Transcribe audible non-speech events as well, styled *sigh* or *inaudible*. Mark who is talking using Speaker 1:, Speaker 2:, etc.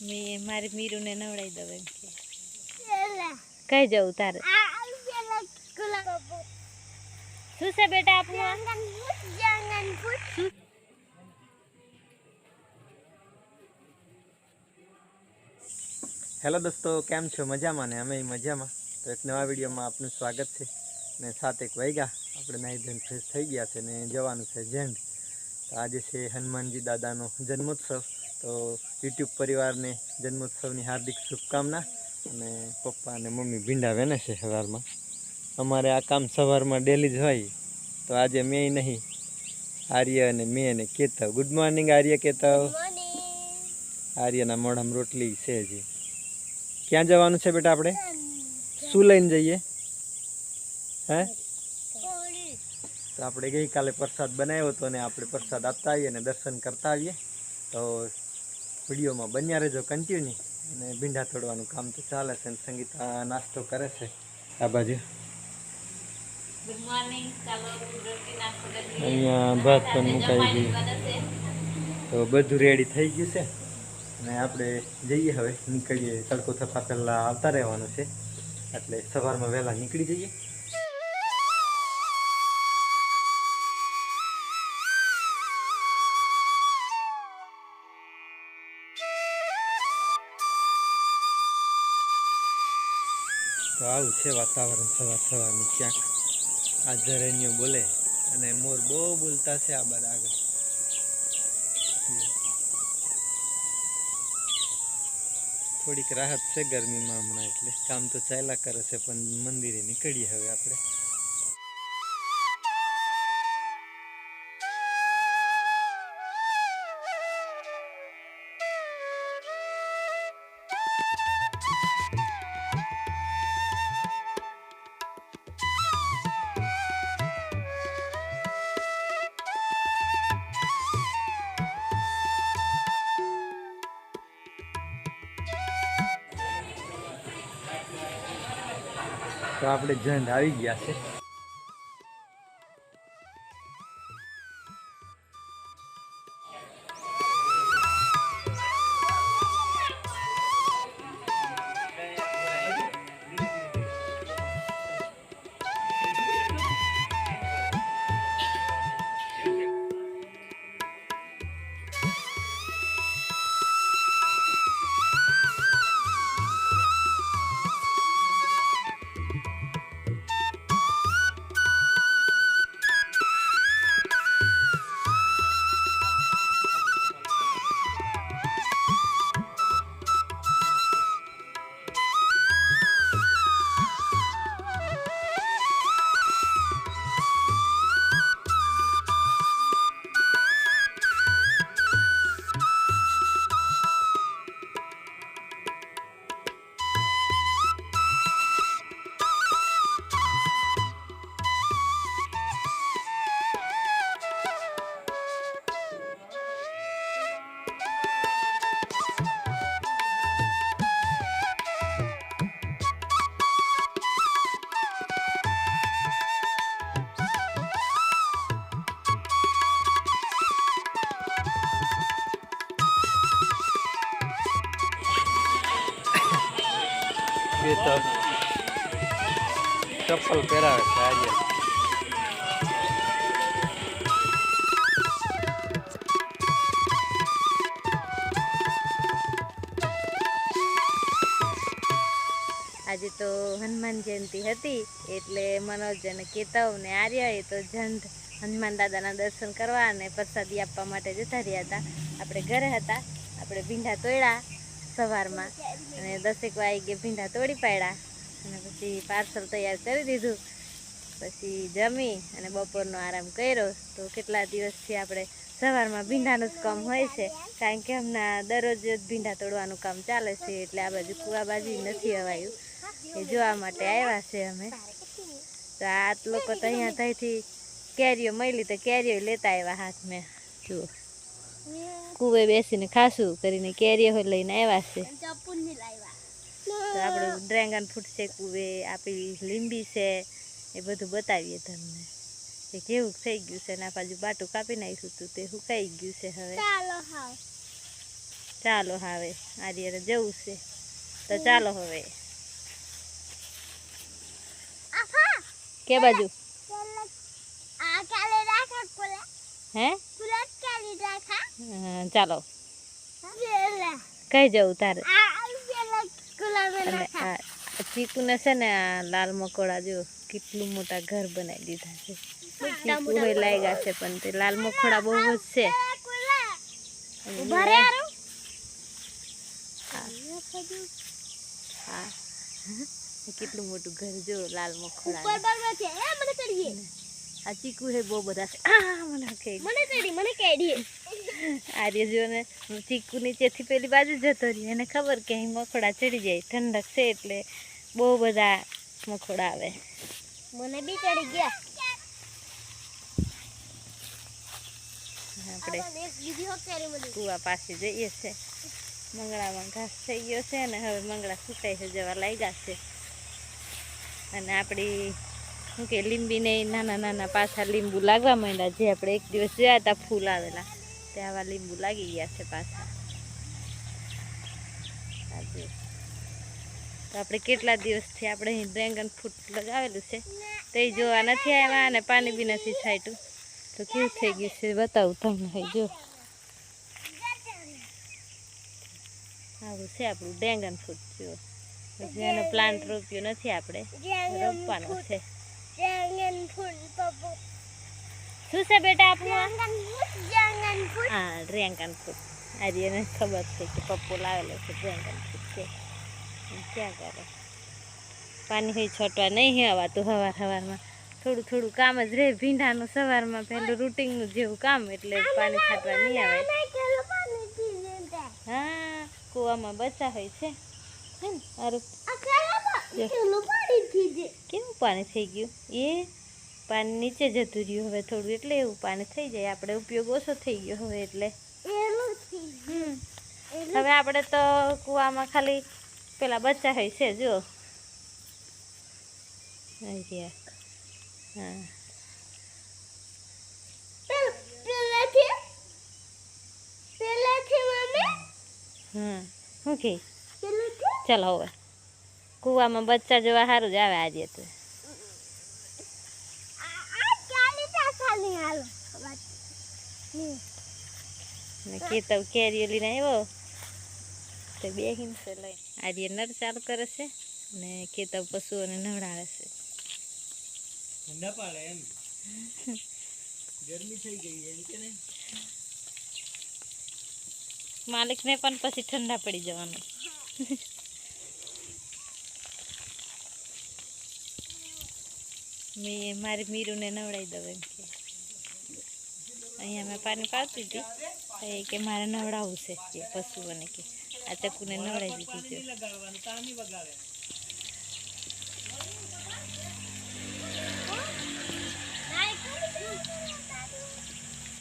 Speaker 1: મેં મારી મીરુને નવડાવી દઉં એમ કે. કઈ જવું તારે? શું છે બેટા આપણું
Speaker 2: હેલો દોસ્તો કેમ છો? મજામાં ને? અમે મજામાં. તો એક નવા વિડીયોમાં આપનું સ્વાગત છે. ને સાત એક વાગ્યા. આપણે નાહી ધોઈને ફ્રેશ થઈ ગયા છે ને જવાનું છે ઝેન્ડ તો આજે છે હનુમાનજી દાદાનો જન્મોત્સવ. તો યુટ્યુબ પરિવારને જન્મોત્સવની હાર્દિક શુભકામના અને પપ્પા અને મમ્મી ભીંડા વેને છે સવારમાં. અમારે આ કામ સવારમાં ડેલી જ હોય તો આજે મેં નહીં. આર્ય અને મેં અને કેતવ. ગુડ મોર્નિંગ આર્ય કેતવ. આર્યના મોઢામાં રોટલી છે હજી. ક્યાં જવાનું છે બેટા આપણે? શું લઈને જઈએ? હે? તો આપણે ગઈકાલે પ્રસાદ બનાવ્યો હતો ને આપણે પ્રસાદ આપતા આવીએ અને દર્શન કરતા આવીએ. તો વિડીયોમાં બન્યા રહેજો કન્ટિન્યુ અને ભીંડા તોડવાનું કામ તો ચાલે છે અને સંગીતા નાસ્તો કરે છે. આ બાજુ. અહીંયા ભાત પણ મુકાઈ ગયું. તો બધું રેડી થઈ ગયું છે. અને આપણે જઈએ હવે. નીકળીએ તડકો થતાં પહેલાં આવતા રહેવાનું છે. એટલે સવારમાં વહેલા નીકળી જઈએ. તો આવું છે વાતાવરણ સવાર સવારનું ક્યાંક. આ ઝરણીઓ બોલે અને મોર બહુ બોલતા છે આ બધા આગળ. થોડીક રાહત છે ગરમીમાં હમણાં એટલે. કામ તો ચાલ્યા કરે છે, પણ મંદિરે નીકળીએ હવે આપણે. તો આપણે જંડ આવી ગયા છે. તો ચપ્પલ પહેરાવે છે આજે.
Speaker 1: આજે તો હનુમાન જયંતિ હતી, એટલે મનોજ અને કેતવ ને આર્ય એ તો જંડ હનુમાન દાદાના દર્શન કરવા અને પ્રસાદી આપવા માટે જતા રહ્યા હતા. આપણે ઘરે હતા, આપણે ભીંડા તોડ્યા સવારમાં. અને દસેક વાગે ભીંડા તોડી પાડ્યા. અને પછી પાર્સલ તૈયાર કરી દીધું. પછી જમી અને બપોરનો આરામ કર્યો. તો કેટલા દિવસથી આપણે સવારમાં ભીંડાનું જ કામ હોય છે. કારણ કે હમણાં દરરોજ જ ભીંડા તોડવાનું કામ ચાલે છે. એટલે આ બાજુ કુવા બાજુ નથી અવાયું એ જોવા માટે આવ્યા છે અમે. તો આ લોકો તો અહીંયા ત્યાંથી કેરીઓ મળી તો કેરીઓ લેતા આવ્યા હાથ મેં જુઓ. કુવે બેસીને ખાસું કરીને કેરીઓ લઈને આવ્યા છે તો આપણે ડ્રેગન ફ્રૂટ છે કુવે આપી લીંબી છે એ બધું બતાવીએ તમને કે કેવું થઈ ગયું છે ને બાજુ બાટું કાપી નાખ્યું હતું તે સુકાઈ ગયું છે હવે ચાલો હવે આર્યરે જવું છે તો ચાલો હવે કે બાજુ હા, ચાલો. કઈ જવું તારે? ચીકુને છે ને આ લાલ મકોડા જો કેટલું મોટા ઘર બનાવી દીધા છે. ચીકુ લાગ્યા છે પણ તે લાલ મકોડા બહુ જ છે. *laughs* કેટલું મોટું ઘર જો લાલ મકોડા આ ચીકુ હે બહુ બધા. છે આ મને કહે આર્ય જો ને ચીકુ નીચેથી પેલી બાજુ જતો રહ્યો. એને ખબર કે અહીં મકોડા ચડી જાય. ઠંડક છે એટલે બહુ બધા મકોડા આવે.
Speaker 3: મને બી ચડી ગયા.
Speaker 1: આપણે
Speaker 3: મને.
Speaker 1: કુવા પાસે જઈએ છે. મંગળામાં ઘાસ થઈ ગયો છે અને હવે મંગળા સુકાઈ છે જવા લાગ્યા છે. અને આપણી શું કે લીંબીને નાના નાના પાછા લીંબુ લાગવા માંડ્યા, જે આપણે એક દિવસ જોયા હતા ફૂલ આવેલા. તે આવા લીંબુ લાગી ગયા છે પાછા. આ તો આપણે કેટલા દિવસથી આપણે અહીં ડ્રેગન ફ્રૂટ લગાવેલું છે તે જોવા નથી આવ્યા અને પાણી બી નથી છાંટ્યું. તો કેવું થઈ ગયું છે બતાવું તમને જો. આવું છે આપણું ડ્રેગન ફ્રૂટ, જો. હજી એનો પ્લાન્ટ રોપ્યો નથી આપણે રોપવાનો છે.
Speaker 3: જંગન ફૂલ પપ્પુ
Speaker 1: શું છે બેટા આપણું
Speaker 3: જંગન ફૂલ
Speaker 1: હા ડ્રેગન ફ્રૂટ આજે એને ખબર છે કે પપ્પો લાવેલો છે ડ્રેગન ફ્રૂટ છે ક્યાં કરે? પાણી હોય છોટવા નહીં હવાતું હવાર હવારમાં. થોડું થોડું કામ જ રહે. ભીંડાનું સવારમાં પહેલું રૂટિનનું જેવું કામ એટલે પાણી છાંટવા નહીં આવે. હા કૂવામાં બચા હોય છે. હે ને કેવું પાણી થઈ ગયું? એ પાણી નીચે જતું રહ્યું હવે થોડું એટલે એવું પાણી થઈ જાય. આપણે ઉપયોગ ઓછો થઈ ગયો હવે એટલે. હવે આપણે તો કૂવામાં ખાલી પેલા બચ્ચા હોય છે જો હા. હમ. શું કે? ચાલો હવે. કૂવામાં બચ્ચા જોવા સારું જ આવે આજે તો. કેતવ કેરીઓ લઈને આવ્યો. તો બે હિંસે લઈ આજે નર ચાલુ કરે છે ને કેતવ પશુઓને નવડાવે છે. માલિકને પણ પછી ઠંડા પડી જવાનું. મેં મારી મીરુને નવડાવી દઉં એમ કે. અહીંયા મેં પાણી પાડતી હતી. કે મારે નવડાવવું છે કે પશુઓને કે. આ ચકુને નવડાવી દીધી